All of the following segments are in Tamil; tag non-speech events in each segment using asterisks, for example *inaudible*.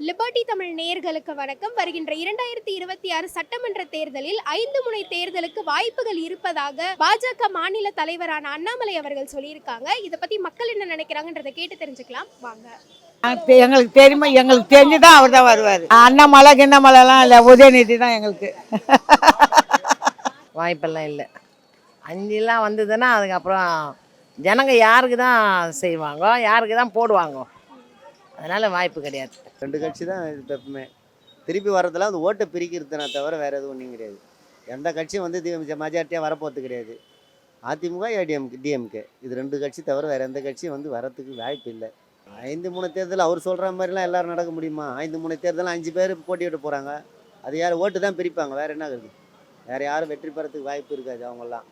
லிபர்டி தமிழ் நேயர்களுக்கு வணக்கம். வருகின்ற இரண்டாயிரத்தி இருபத்தி ஆறு சட்டமன்ற தேர்தலில் ஐந்து முனை தேர்தலுக்கு வாய்ப்புகள் இருப்பதாக பாஜக மாநில தலைவரான அண்ணாமலை அவர்கள் சொல்லியிருக்காங்க. இதை பத்தி மக்கள் என்ன நினைக்கிறாங்கன்றதை கேட்டு தெரிஞ்சுக்கலாம். வாங்க. எங்களுக்கு தெரியுமா? எங்களுக்கு தெரிஞ்சுதான் அவர் தான் வருவார். அண்ணாமலை கிண்ணமலைலாம் இல்லை உதயநிதி தான் எங்களுக்கு. *laughs* வாய்ப்பெல்லாம் இல்லை. அஞ்செல்லாம் வந்ததுன்னா அதுக்கப்புறம் ஜனங்க யாருக்கு தான் செய்வாங்க? யாருக்கு தான் போடுவாங்க? அதனால் வாய்ப்பு கிடையாது. ரெண்டு கட்சி தான் இது எப்பவுமே திருப்பி வரதெல்லாம் அந்த ஓட்டை பிரிக்கிறதுனா தவிர வேறு எதுவும் ஒன்றும் கிடையாது. எந்த கட்சியும் வந்து மெஜாரிட்டியாக வரப்போகிறது கிடையாது. அதிமுக ஏடிஎம்கே டிஎம்கே இது ரெண்டு கட்சி தவிர வேறு எந்த கட்சியும் வந்து வரத்துக்கு வாய்ப்பு இல்லை. ஐந்து மூணு தேர்தல் அவர் சொல்கிற மாதிரிலாம் எல்லாரும் நடக்க முடியுமா? ஐந்து மூணு தேர்தல் அஞ்சு பேர் போட்டியிட போகிறாங்க அது யார்? ஓட்டு தான் பிரிப்பாங்க. வேறு என்ன இருக்குது வேறு யாரும் வெற்றி பெறத்துக்கு வாய்ப்பு இருக்காது அவங்கெல்லாம்.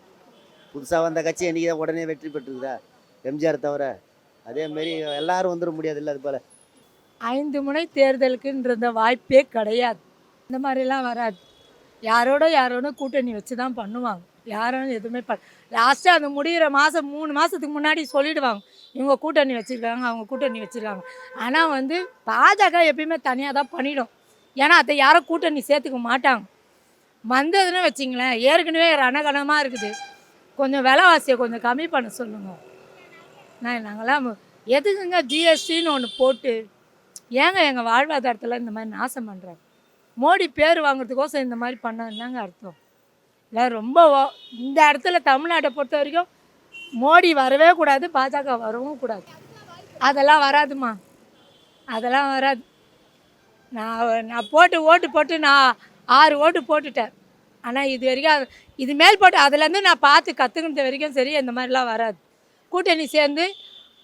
புதுசாக வந்த கட்சி என்றைக்கு தான் உடனே வெற்றி பெற்றுக்குதா எம்ஜிஆர் தவிர. அதேமாரி எல்லாரும் வந்துட முடியாது இல்லை அது போல். ஐந்து முனை தேர்தலுக்குன்ற வாய்ப்பே கிடையாது. இந்த மாதிரிலாம் வராது. யாரோட யாரோட கூட்டணி வச்சு தான் பண்ணுவாங்க. யாரும் எதுவுமே ப லாஸ்ட்டாக அந்த முடிகிற மாதம் மூணு மாதத்துக்கு முன்னாடி சொல்லிடுவாங்க. இவங்க கூட்டணி வச்சுருக்காங்க அவங்க கூட்டணி வச்சுருக்காங்க. ஆனால் வந்து பாஜக எப்பயுமே தனியாக தான் பண்ணிடும். ஏன்னா அதை யாரும் கூட்டணி சேர்த்துக்க மாட்டாங்க. வந்ததுன்னு வச்சிங்களேன் ஏற்கனவே ரணகணமாக இருக்குது. கொஞ்சம் விலைவாசியை கொஞ்சம் கம்மி பண்ண சொல்லுங்கள் நான் நாங்களாம் எதுக்குங்க ஜிஎஸ்டின்னு ஒன்று போட்டு ஏங்க எங்கள் வாழ்வாதாரத்தில் இந்த மாதிரி நாசம் பண்ணுறாங்க மோடி பேர் வாங்குறதுக்கோசம் இந்த மாதிரி பண்ணாங்க அர்த்தம். இல்லை ரொம்ப ஓ- இந்த இடத்துல தமிழ்நாட்டை பொறுத்த வரைக்கும் மோடி வரவே கூடாது பாஜக வரவும் கூடாது. அதெல்லாம் வராதுமா அதெல்லாம் வராது. நான் நான் போட்டு ஓட்டு போட்டு நான் ஆறு ஓட்டு போட்டுட்டேன். ஆனால் இது வரைக்கும் இது மேல் போட்டு அதுலேருந்து நான் பார்த்து கற்றுக்கிட்ட வரைக்கும் சரி இந்த மாதிரிலாம் வராது. கூட்டணி சேர்ந்து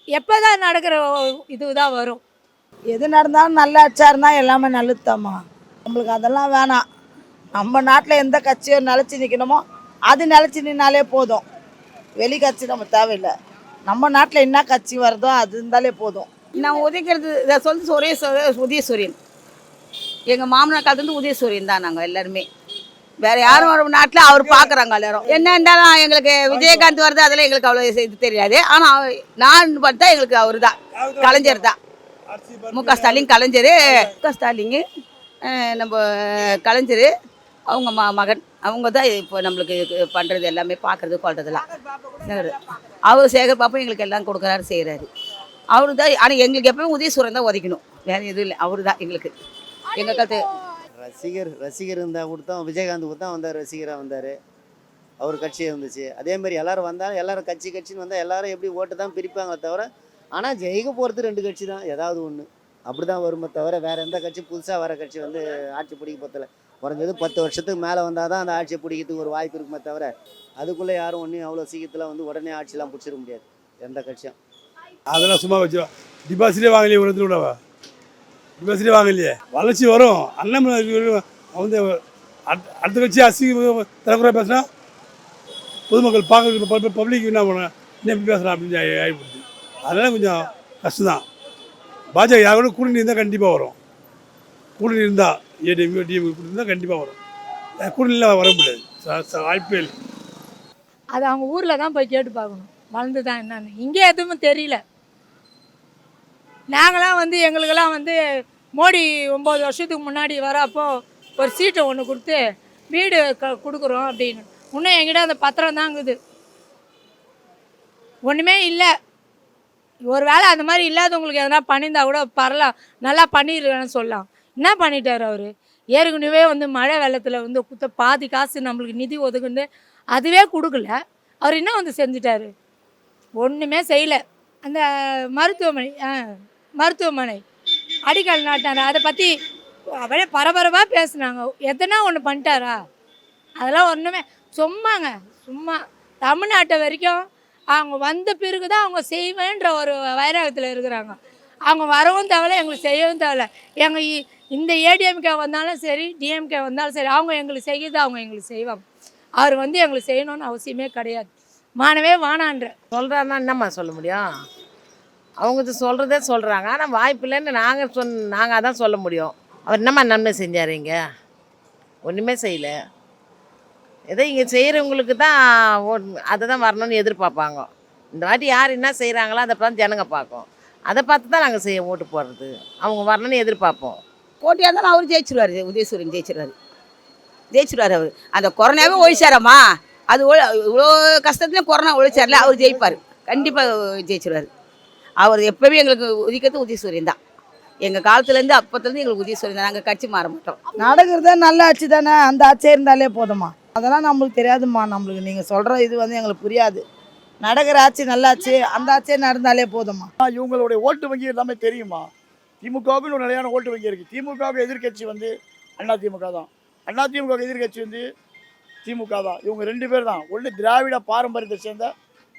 எப்போ தான் நடக்கிற இது தான் வரும். எது நடந்தாலும் நல்ல ஆட்சியா இருந்தால் எல்லாமே நல்லதுதாம்மா. நம்மளுக்கு அதெல்லாம் வேணாம். நம்ம நாட்டில் எந்த கட்சியோ நிலச்சி நிற்கணுமோ அது நிலச்சி நின்னாலே போதும். வெளி கட்சி நம்ம தேவையில்லை. நம்ம நாட்டில் என்ன கட்சி வருதோ அது இருந்தாலே போதும். நான் உதைக்கிறது இதை சொல்லி ஒரே சொ- உதயசூரியன். எங்கள் மாமனார் காலத்துலேருந்து உதயசூரியன் தான் நாங்கள் எல்லாருமே. வேற யாரும் ஒரு நாட்டில் அவர் பார்க்குறாங்க எல்லாரும். என்ன இருந்தாலும் எங்களுக்கு விஜயகாந்த் வருது அதெல்லாம் எங்களுக்கு அவ்வளோ இது தெரியாது. ஆனால் நான் பார்த்தா எங்களுக்கு அவர் தான் கலைஞர் தான். மு க ஸ்டாலின் கலைஞர். மு க ஸ்டாலிங்கு நம்ம கலைஞர் அவங்க ம மகன். அவங்க தான் இப்போ நம்மளுக்கு பண்ணுறது எல்லாமே பார்க்குறது கொள்றதெல்லாம் அவர் சேகர் பாப்பும் எங்களுக்கு எல்லாம் கொடுக்குறாரு செய்கிறாரு அவரு தான் ஆனால் எங்களுக்கு எப்பவுமே உதயசூரன் தான் உதைக்கணும். வேறு எதுவும் இல்லை அவரு தான் எங்களுக்கு. எங்கள் கற்று ரசிகர் ரசிகர் இருந்தால் கொடுத்தோம் விஜயகாந்த் தான் வந்தார் ரசிகராக வந்தார். அவர் கட்சி இருந்துச்சு அதே மாதிரி எல்லாரும் வந்தாலும் எல்லோரும் கட்சி கட்சின்னு வந்தால் எல்லோரும் எப்படி ஓட்டு தான் பிரிப்பாங்களே தவிர ஆனால் ஜெயிக்க போகிறது ரெண்டு கட்சி தான் ஏதாவது ஒன்று அப்படி தான் வருமே தவிர வேறு எந்த கட்சி புதுசாக வர கட்சி வந்து ஆட்சி பிடிக்க போதில்ல குறைஞ்சது பத்து வருஷத்துக்கு மேலே வந்தால் தான் அந்த ஆட்சியை பிடிக்கிறதுக்கு ஒரு வாய்ப்பு இருக்குமே தவிர அதுக்குள்ளே யாரும் ஒன்றும் அவ்வளோ சீக்கிரத்தில் வந்து உடனே ஆட்சிலாம் பிடிச்சிட முடியாது. எந்த கட்சியும். அதெல்லாம் சும்மா வச்சு டிபாசிட்டே வாங்கலையே ஒரு இடத்துல விடவா டிபாசிட்டே வாங்கலையே. வளர்ச்சி வரும். அண்ணன் வந்து அடுத்த- கட்சி அசிங்க தலைமுறை பேசுனா பொதுமக்கள் பார்க்க பப்ளிக் என்ன பண்ண என்ன பேசுகிறான் அப்படின்னு ஆகி- அதெல்லாம் கொஞ்சம் கஷ்டம்தான். பாஜக யாரோட கூட்டணி இருந்தால் கண்டிப்பாக வரும். கூட்டணி இருந்தால் ஏடிஎம் டிஎம் கூட்டணி இருந்தால் கண்டிப்பாக வரும். கூட்டணியில் வர முடியாது. வாய்ப்பே இல்லை. அது அவங்க ஊரில் தான் போய் கேட்டு பார்க்கணும். வளர்ந்து தான் என்னன்னு. இங்கே எதுவும் தெரியல. நாங்களாம் வந்து எங்களுக்கெல்லாம் வந்து மோடி ஒம்பது வருஷத்துக்கு முன்னாடி வரப்போ ஒரு சீட்டை ஒன்று கொடுத்து வீடு க கொடுக்குறோம் அப்படின்னு. இன்னும் என்கிட்ட அந்த பத்திரம் தான் இருக்குது ஒன்றுமே இல்லை. ஒரு வேளை அந்த மாதிரி இல்லாதவங்களுக்கு எதனா பண்ணியிருந்தா கூட பரலாம் நல்லா பண்ணிடுறேன்னு சொல்லலாம். என்ன பண்ணிட்டார் அவர்? ஏற்கனவே வந்து மழை வெள்ளத்தில் வந்து குத்த பாதி காசு நம்மளுக்கு நிதி ஒதுக்குன்னு அதுவே கொடுக்கல. அவர் என்ன வந்து செஞ்சிட்டாரு? ஒன்றுமே செய்யலை. அந்த மருத்துவமனை ஆ மருத்துவமனை அடிக்கல் நாட்டார் அதை பற்றி அப்படியே பரபரப்பாக பேசுனாங்க. எத்தனா ஒன்று பண்ணிட்டாரா? அதெல்லாம் ஒன்றுமே சும்மாங்க சும்மா. தமிழ்நாட்டை வரைக்கும் அவங்க வந்த பிறகு தான் அவங்க செய்வேன்ற ஒரு வைராகத்தில் இருக்கிறாங்க. அவங்க வரவும் தேவையில்ல எங்களுக்கு செய்யவும் தேவையில்ல. எங்கள் இ- இந்த ஏடிஎம்கே வந்தாலும் சரி டிஎம்கே வந்தாலும் சரி அவங்க எங்களுக்கு செய்யுது அவங்க எங்களுக்கு செய்வாங்க. அவர் வந்து எங்களுக்கு செய்யணும்னு அவசியமே கிடையாது. மானவே வானான்ற சொல்கிறாருன்னா என்னம்மா சொல்ல முடியும்? அவங்க சொல்கிறதே சொல்கிறாங்க ஆனால் வாய்ப்பு இல்லைன்னு நாங்கள் சொன் நாங்கள் அதான் சொல்ல முடியும். அவர் என்னம்மா நன்மை செஞ்சார் இங்கே? ஒன்றுமே செய்யலை. ஏதோ இங்கே செய்கிறவங்களுக்கு தான் அதை தான் வரணும்னு எதிர்பார்ப்பாங்க. இந்த வாட்டி யார் என்ன செய்கிறாங்களோ அதை பார்த்து ஜனங்க பார்க்கும். அதை பார்த்து தான் நாங்கள் செய்ய ஓட்டு போடுறது. அவங்க வரணும்னு எதிர்பார்ப்போம். போட்டியாக இருந்தாலும் அவர் ஜெயிச்சிருவார். உதயசூரியன் ஜெயிச்சிருவார். ஜெயிச்சிருவார் அவர். அந்த கொரோனாவே ஒழிச்சாரம்மா அது இவ்வளோ கஷ்டத்துலையும் கொரோனா ஒழிச்சார்ல அவர் ஜெயிப்பார். கண்டிப்பாக ஜெயிச்சிருவார். அவர் எப்போவுமே எங்களுக்கு உதிக்கிறது உதயசூரியன் தான். எங்கள் காலத்துலேருந்து அப்போத்துலேருந்து எங்களுக்கு உதயசூரியன் தான். நாங்கள் கட்சி மாற மாட்டோம். நடக்கிறதே நல்ல ஆட்சி தானே. அந்த ஆட்சியே இருந்தாலே போதுமா? அதெல்லாம் நம்மளுக்கு தெரியாதும்மா. நம்மளுக்கு நீங்கள் சொல்கிற இது வந்து எங்களுக்கு புரியாது. நடக்கிற ஆட்சி நல்ல அந்த ஆட்சியே நடந்தாலே போதும்மா. இவங்களுடைய ஓட்டு வங்கி எல்லாமே தெரியுமா? திமுகவுக்கு ஒரு நிலையான ஓட்டு வங்கி இருக்குது திமுகவுக்கு எதிர்க்கட்சி வந்து அண்ணா திமுக தான். அண்ணா திமுக எதிர்க்கட்சி வந்து திமுக தான். இவங்க ரெண்டு பேர் தான். ஒன்று திராவிட பாரம்பரியத்தை சேர்ந்த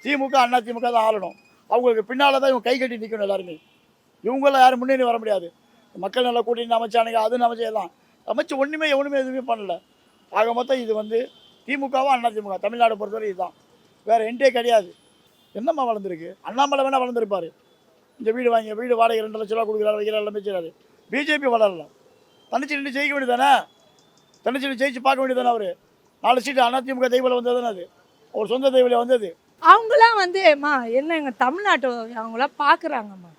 திமுக அண்ணா திமுக தான் ஆளணும். அவங்களுக்கு பின்னால் தான் இவங்க கை கட்டி நிற்கணும் எல்லாருமே. இவங்களாம் யாரும் முன்னேறி வர முடியாது. மக்கள் நல்லா கூட்டணி அமைச்சானுங்க அது அமைச்சு தான் அமைச்சு ஒன்றுமே எவனுமே எதுவுமே பண்ணல. ஆக மொத்தம் இது வந்து திமுகவும் அண்ணா திமுக தமிழ்நாடு பொறுத்தவரை இதுதான். வேறு என்டே கிடையாது. என்னம்மா வளர்ந்துருக்கு? அண்ணாமலை வேணால் வளர்ந்துருப்பாரு. இந்த வீடு வாங்கி வீடு வாடகை ரெண்டு லட்ச ரூபா கொடுக்குறாரு வைக்கிறாரு எல்லாமே செய்கிறாரு பிஜேபி வளரல. தனிச்சு நின்று ஜெயிக்க வேண்டியதானே தனிச்சு நின்று ஜெயிச்சு பார்க்க வேண்டியதானே அவர்? நாலு சீட்டு அதிமுக தெய்வம் வந்தது தானே அது? அவர் சொந்த தெய்வில் வந்தது. அவங்களாம் வந்து அம்மா என்ன எங்கள் தமிழ்நாட்டை அவங்களாம் பார்க்குறாங்கம்மா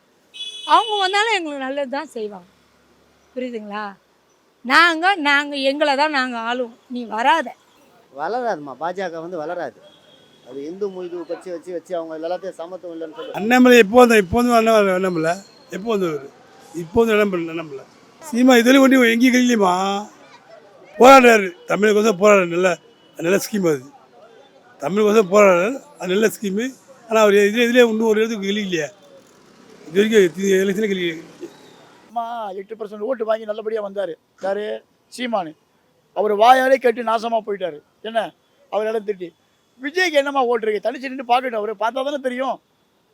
அவங்க வந்தாலும் எங்களுக்கு நல்லது தான் செய்வாங்க. புரியுதுங்களா? நாங்கள் நாங்கள் எங்களை தான் நாங்கள் ஆளுவோம். நீ வராத. வளராதுமா பாஜக வந்து வளராது. அது இந்து மொய்து கட்சி வச்சு வச்சு அவங்க எல்லாத்தையும் சமத்துவம் இல்லைன்னு சொல்லி அண்ணாமலை எப்போ வந்தா இப்போ வந்து அண்ணா அண்ணாமலை. எப்போ வந்தவர் இப்போ வந்து அண்ணாமலை அண்ணாமலை. சீமா இதுவரை ஒன்றும் எங்கேயும் கழிலையுமா போராடுறாரு. தமிழுக்கோசம் போராடுறாரு. நல்ல நல்ல ஸ்கீம் அது. தமிழுக்கோசம் போராடுறாரு. அது நல்ல ஸ்கீமு ஆனால் அவர் இதில் இதிலே இன்னும் ஒரு இடத்துக்கு கழிக்கலையே இது வரைக்கும் எலெக்ஷனே கழிக்க அம்மா எட்டு பர்சன்ட் ஓட்டு வாங்கி நல்லபடியாக வந்தார். யார்? சீமானு. அவர் வாயாலே கேட்டு நாசமாக போயிட்டார். என்ன? அவர் இடம் திட்டி விஜய்க்கு என்னம்மா ஓட்டு இருக்கு? தனிச்சு நின்று பார்க்கட்டும். அவர் பார்த்தா தானே தெரியும்.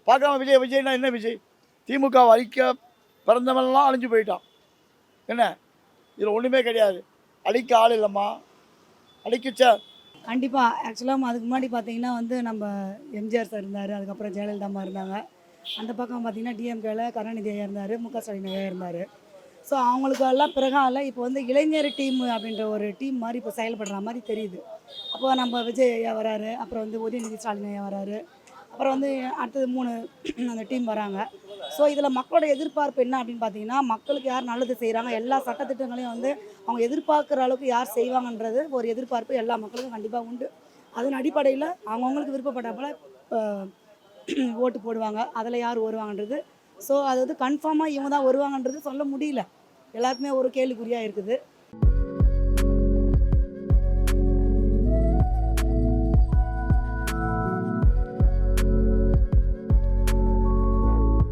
பார்க்காம விஜய் விஜய்னா என்ன விஜய்? திமுக அழிக்க பிறந்தவன்லாம் அழிஞ்சு போயிட்டான். என்ன? இதில் ஒன்றுமே கிடையாது. அழிக்க ஆள் இல்லைம்மா. அழிக்கச்சா. கண்டிப்பாக ஆக்சுவலாக அதுக்கு முன்னாடி பார்த்தீங்கன்னா வந்து நம்ம எம்ஜிஆர் சார் இருந்தார். அதுக்கப்புறம் ஜெயலலிதா அம்மா இருந்தாங்க. அந்த பக்கம் பார்த்தீங்கன்னா டிஎம்கேல கருணாநிதி ஐயா இருந்தார் முக ஸ்டாலின் ஐயா இருந்தார். ஸோ அவங்களுக்கெல்லாம் பிறகால இப்போ வந்து இளைஞர் டீம் அப்படின்ற ஒரு டீம் மாதிரி இப்போ செயல்படுற மாதிரி தெரியுது. அப்போ நம்ம விஜய் ஐயா வராரு அப்புறம் வந்து உதயநிதி ஸ்டாலின் ஐயா வராரு அப்புறம் வந்து அடுத்தது மூணு அந்த டீம் வராங்க. ஸோ இதில் மக்களோட எதிர்பார்ப்பு என்ன அப்படின்னு பார்த்தீங்கன்னா மக்களுக்கு யார் நல்லது செய்கிறாங்க எல்லா சட்டத்திட்டங்களையும் வந்து அவங்க எதிர்பார்க்குற அளவுக்கு யார் செய்வாங்கன்றது ஒரு எதிர்பார்ப்பு எல்லா மக்களுக்கும் கண்டிப்பாக உண்டு. அதன் அடிப்படையில் அவங்கவுங்களுக்கு விருப்பப்பட்ட *clears throat* ஓட்டு போடுவாங்க. அதில் யார் வருவாங்கன்றது. ஸோ அது வந்து கன்ஃபார்மாக இவங்க தான் வருவாங்கன்றது சொல்ல முடியல. எல்லாருக்குமே ஒரு கேள்விக்குறியாக இருக்குது.